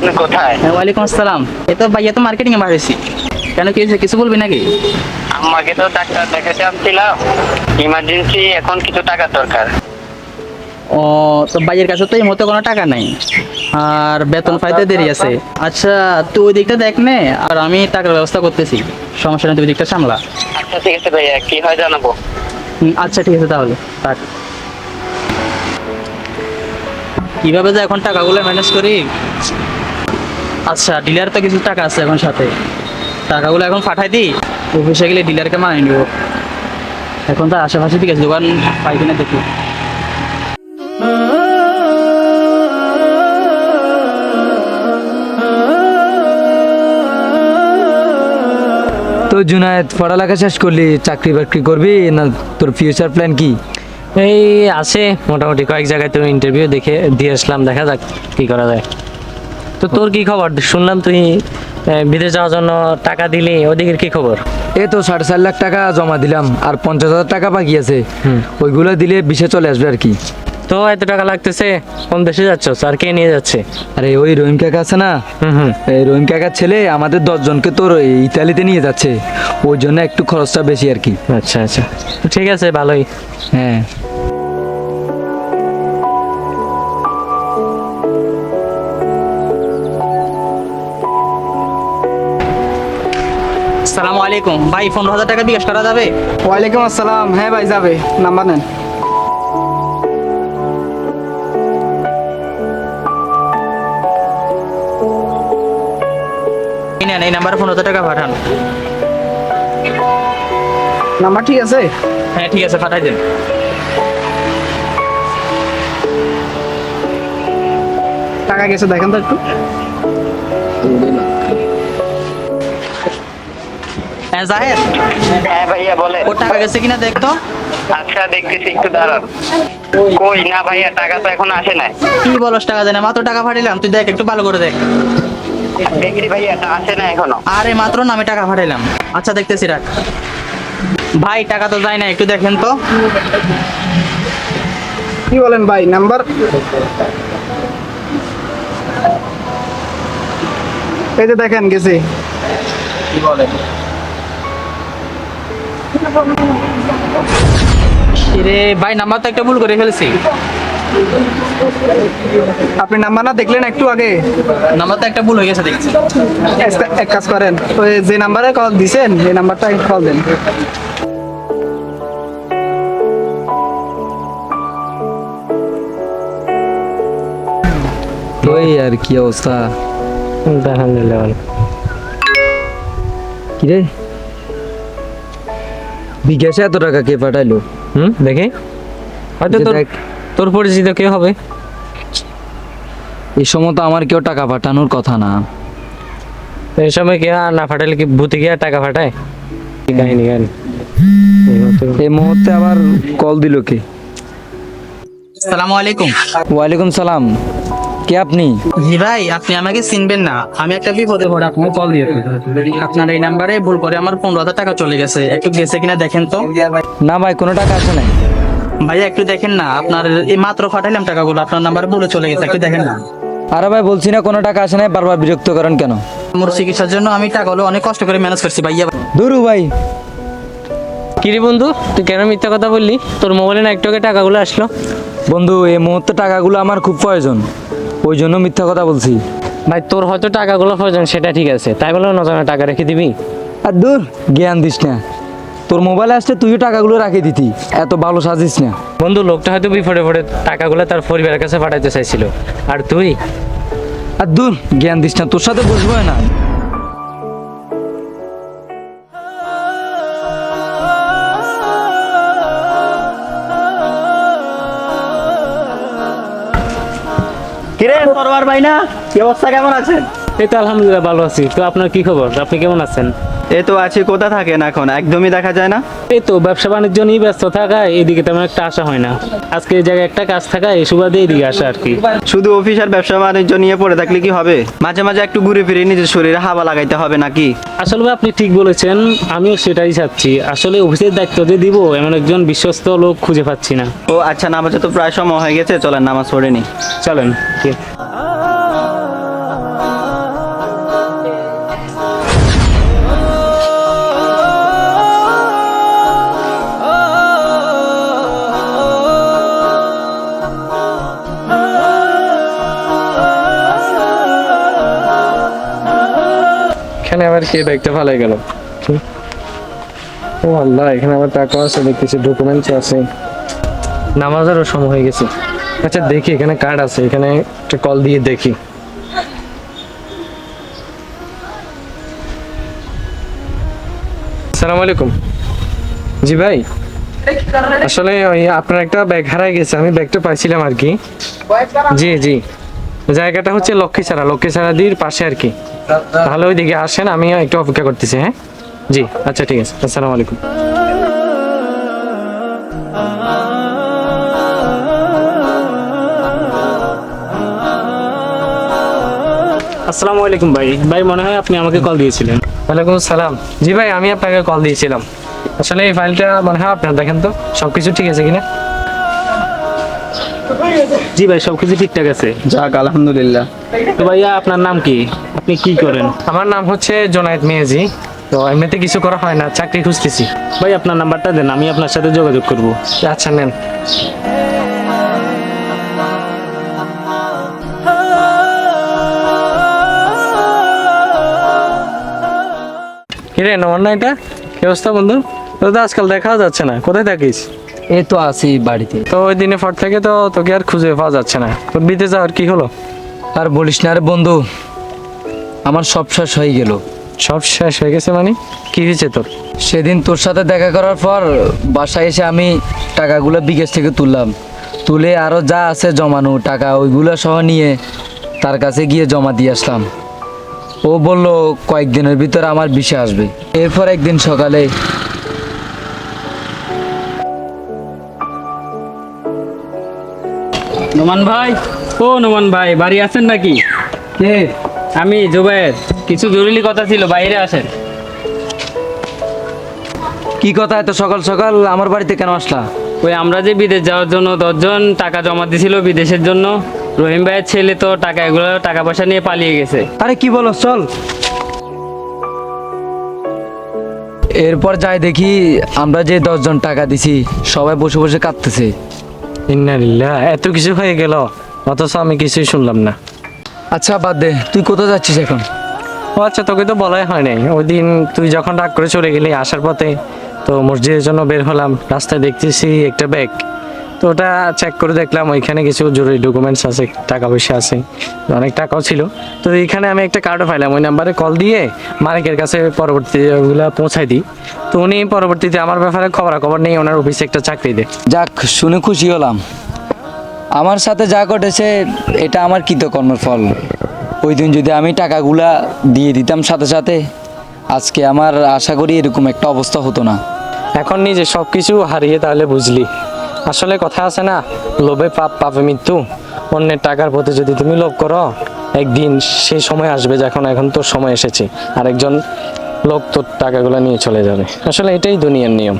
আপনি কোথায়? হ্যাঁ, ওয়ালাইকুম আসসালাম। এই তো ভাইয়া তো মার্কেটিং এ বাড়াইছি কেন কি কিছু বলবি নাকি? আমাকে তো ডাক্তার দেখাতে আসছিলাম ইমার্জেন্সি এখন কিছু টাকা দরকার। ও তো ভাইয়ের কাছে তো এই মতো কোনো টাকা নাই। আর বেতন পাইতে দেরি আছে। আচ্ছা তুই ওই দিকটা দেখ নে আর আমি টাকার ব্যবস্থা করতেছি। সমস্যা নেই তুই দিকটা সামলা। আচ্ছা ঠিক আছে ভাইয়া কি হয় জানাব? আচ্ছা ঠিক আছে তাহলে থাক কীভাবে যে এখন টাকাগুলো ম্যানেজ করি? আচ্ছা ডিলার তো কিছু টাকা আছে এখন সাথে? টাকাগুলো এখন পাঠাই দিই অফিসে গেলে ডিলারকে মানিয়ে নিব। এখন তো আশেপাশে ঠিক আছে দোকান পাই কিনা দেখি। তো জুনায়েদ পড়ালেখা শেষ করলি চাকরি বাকরি করবি না তোর ফিউচার প্ল্যান কি? এই আছে মোটামুটি কয়েক জায়গায় তুমি ইন্টারভিউ দেখে দিয়ে আসলাম দেখা যাক কি করা যায়। তো তোর কি খবর? শুনলাম তুই বিদেশ যাওয়ার জন্য টাকা দিলি ওদিকের কি খবর? এই তো সাড়ে চার লাখ টাকা জমা দিলাম আর পঞ্চাশ হাজার টাকা বাকি আছে। ওইগুলো দিলে বিশে চলে আসবে আর কি। তো এত টাকা লাগতেছে কোন দেশে যাচ্ছ? আর কে নিয়ে যাচ্ছে? আরে ওই রহিম কাকা আছে না? এই রহিম কাকার ছেলে আমাদের দশজনকে তোর ইতালিতে নিয়ে যাচ্ছে। ওই জন্য একটু খরচটা বেশি আর কি। আচ্ছা আচ্ছা। ঠিক আছে ভালোই। হ্যাঁ। আসসালামু আলাইকুম। ভাই পনেরো হাজার টাকা বিকাশ করা যাবে? ওয়ালাইকুম আসসালাম। হ্যাঁ ভাই যাবে। নাম্বার নেন। এই নেন এই নাম্বারে পনেরো হাজার টাকা পাঠান। নাম্বার ঠিক আছে? হ্যাঁ ঠিক আছে পাঠাই দেন। টাকা গেছে দেখেন তো একটু। হ্যাঁ জাহেদ? হ্যাঁ ভাইয়া বলে ওর টাকা গেছে কিনা দেখ তো। আচ্ছা দেখতেছি একটু দাঁড়ান। কই? না ভাইয়া টাকা তো এখন আসে নাই। কি বলস টাকা দেয় না মাত্র টাকা পাঠাইলাম তুই দেখ একটু ভালো করে দেখ। দেখি ভাইয়া আসে না এখনও। আরে মাত্র না আমি টাকা পাঠাইলাম আচ্ছা দেখতেছি রাখ। ভাই টাকা তো যায় না একটু দেখেন তো। কি বলেন ভাই নাম্বার? এই যে দেখেন গেছে। রে ভাই নাম্বার তো একটা ভুল করে ফেলছি। আপনি নাম্বার না দেখলেন একটু আগে? নাম্বার তো একটা ভুল হয়ে গেছে দেখছি। এক কাজ করেন ওই যে নাম্বারে কল দিছেন এই নাম্বারটা কল দেন। ওই আর কি অবস্থা? আলহামদুলিল্লাহ কিরে? বিকাশে এত টাকা কে পাঠাইলো? হুম? দেখি। হয়তো তোর তোর পরিচিত কে হবে? এই সময় তো আমার কেউ টাকা পাঠানোর কথা না। এই সময় কে আর না ফাটাইলে কি ভূতে গিয়ে টাকা ফাটায় কি কাহিনী কাহিনী? এই মুহূর্তে আবার কল দিল কে? আসসালামু আলাইকুম। ওয়ালাইকুম সালাম। কে আপনি? জি ভাই আপনি আমাকে চিনবেন না। আমি একটা বিপদে পড়ে আপনাকে কল দিয়েছি আপনার এই নাম্বারে ভুল করে আমার পনেরো হাজার টাকা চলে গেছে। একটু গেছে কিনা দেখেন তো। না ভাই কোনো টাকা আসে নাই। ভাইয়া একটু দেখেন না। আপনার এই মাত্র পাঠাইলাম টাকাগুলো। আপনার নাম্বারে ভুলে চলে গেছে একটু দেখেন না। আরে ভাই বলছি না কোনো টাকা আসে নাই বারবার বিরক্ত করেন কেন? মোর চিকিৎসার জন্য আমি টাকাগুলো অনেক কষ্ট করে ম্যানেজ করছি ভাইয়া। দূরু ভাই। কিরে বন্ধু তুই কেন মিথ্যা কথা বললি? তোর মোবাইলে না একটু আগে টাকাগুলো আসলো? বন্ধু এই মুহূর্তে টাকাগুলো আমার খুব প্রয়োজন। ওই জন্য মিথ্যা কথা বলছি। ভাই তোর হয়তো টাকাগুলো প্রয়োজন সেটা ঠিক আছে। তাই বলে নজনে টাকা রেখে দিবি? আর দূর জ্ঞান দিস না। তোর মোবাইলে আসলে তুইও টাকাগুলো রাখে দিতি। এত ভালো সাজিস না। বন্ধু লোকটা হয়তো বিপদে পড়ে টাকাগুলো তার পরিবারের কাছে পাঠাইতে চাইছিল। আর তুই? আর দূর জ্ঞান দিস না। তোর সাথে বসবো না। কিরে সরবার ভাই না? কি অবস্থা, কেমন আছেন? এই তো আলহামদুলিল্লাহ, ভালো আছি। তো আপনার কি খবর? আপনি কেমন আছেন? এই তো আছি কোথা থাকেন এখন? একদমই দেখা যায় না? এই তো ব্যবসা বাণিজ্য নিয়ে ব্যস্ত থাকা এদিকে তেমন একটা আসা হয় না। আজকে এই জায়গায় একটা কাজ থাকা এই সুবাদে এদিকে আসা আর কি। শুধু অফিস আর ব্যবসা বাণিজ্য নিয়ে পড়ে থাকলে কি হবে? মাঝে মাঝে একটু ঘুরে ফিরে নিজের শরীরে হাওয়া লাগাইতে হবে নাকি? আসলে ভাই আপনি ঠিক বলেছেন আমিও সেটাই চাচ্ছি। আসলে অফিসের দায়িত্ব যে দিব এমন একজন বিশ্বস্ত লোক খুঁজে পাচ্ছি না। ও আচ্ছা নামাজে তো প্রায় সময় হয়ে গেছে চলেন নামাজ পড়ে নি। চলেন আবার কে ব্যাগটা ফালাই গেল ও আল্লাহ, এখানে আবার টাকা আছে, দেখতেছি ডকুমেন্টস আছে। নামাজেরও সময় হয়ে গেছে। আচ্ছা দেখি, এখানে কার্ড আছে, এখানে একটা কল দিয়ে দেখি। আসসালামু আলাইকুম। জি ভাই, আসলে ওই আপনার একটা ব্যাগ হারাই গেছে, আমি ব্যাগটা পাইছিলাম আর কি। জি জি। জায়গাটা হচ্ছে লক্ষ্মীছাড়া লক্ষ্মীছাড়া দির পাশে আর কি। তাহলে ওইদিকে আসেন আমি একটু অপেক্ষা করতেছি হ্যাঁ? জি আচ্ছা ঠিক আছে আসসালামু আলাইকুম। আসসালামু আলাইকুম ভাই। ভাই মনে হয় আপনি আমাকে কল দিয়েছিলেন। ওয়ালাইকুম আসসালাম। জি ভাই আমি আপনাকে কল দিয়েছিলাম। আসলে এই ফাইলটা মনে হয় আপনার দেখেন তো সব কিছু ঠিক আছে কিনা? জি ভাই সবকিছু ঠিকঠাক আছে। যাক আলহামদুলিল্লাহ। তো ভাইয়া আপনার নাম কি? আপনি কি করেন? আমার নাম হচ্ছে জোনায়েদ মেয়াজি তো এমনিতে কিছু করা হয় না চাকরি খুঁজতেছি। ভাই আপনার নাম্বারটা দেন আমি আপনার সাথে যোগাযোগ করব। আচ্ছা নেন। কিরে নমন না এটা? কি অবস্থা বন্ধু? তো আজকাল দেখা যাচ্ছে না কোথায় থাকিস? এই তো আছি বাড়িতে। তো ওই দিনে পর থেকে তো তোকে আর খুঁজে পাওয়া যাচ্ছে না। তোর বিদেশ যাওয়ার কি হলো? আর বলিস না রে বন্ধু আমার সব শেষ হয়ে গেল। সব শেষ হয়ে গেছে মানে? কি হয়েছে তোর? সেদিন তোর সাথে দেখা করার পর বাসায় এসে আমি টাকাগুলো বিকেশ থেকে তুললাম। তুলে আরও যা আছে জমানো টাকা ওইগুলো সহ নিয়ে তার কাছে গিয়ে জমা দিয়ে আসলাম। ও বলল কয়েকদিনের ভিতর আমার বিষে আসবে। এরপর একদিন সকালে নোমান ভাই? ও নোমান ভাই বাড়ি আছেন নাকি? কে? আমি জুবাইর কিছু জরুরি কথা ছিল বাইরে আসেন। কি কথা এত সকাল সকাল? আমার বাড়িতে কেন আসলা? ওই আমরা যে বিদেশ যাওয়ার জন্য দশজন টাকা জমা দিছিল বিদেশের জন্য রহিম ভাইয়ের ছেলে তো টাকা এগুলো টাকা পয়সা নিয়ে পালিয়ে গেছে। আরে কি বলো চল। এরপর যাই দেখি আমরা যে দশজন টাকা দিছি সবাই বসে বসে কাঁদতেছে। ইন্নালিল্লাহ এত কিছু হয়ে গেল অথচ আমি কিছুই শুনলাম না। আচ্ছা বাদ দে তুই কোথায় যাচ্ছিস এখন? ও আচ্ছা তোকে তো বলাই হয় নাই। ওই দিন তুই যখন রাগ করে চলে গেলি আসার পথে তো মসজিদের জন্য বের হলাম। রাস্তায় দেখতেছি একটা ব্যাগ। তো ওটা চেক করে দেখলাম ওইখানে কিছু জরুরি ডকুমেন্টস আছে টাকা পয়সা আছে অনেক টাকাও ছিল। তো এইখানে আমি একটা কার্ডও পাইলাম ওই নাম্বারে কল দিয়ে মালিকের কাছে পরবর্তীতে ওগুলো পৌঁছাই দিই। তো উনি পরবর্তীতে আমার ব্যাপারে খবরাখবর নেই ওনার অফিসে একটা চাকরি দেয়। যাক শুনে খুশি হলাম। আমার সাথে যা ঘটেছে এটা আমার কৃতকর্মের ফল। ওই দিন যদি আমি টাকাগুলা দিয়ে দিতাম সাথে সাথে আজকে আমার আশা করি এরকম একটা অবস্থা হতো না। এখন নিজে সব কিছু হারিয়ে তাহলে বুঝলি। আসলে কথা আছে না, লোভে পাপ, পাপে মৃত্যু। অন্যের টাকার প্রতি যদি তুমি লোভ করো, একদিন সেই সময় আসবে যখন এখন তোর সময় এসেছে। আরেকজন লোক তোর টাকাগুলো নিয়ে চলে যাবে। আসলে এটাই দুনিয়ার নিয়ম।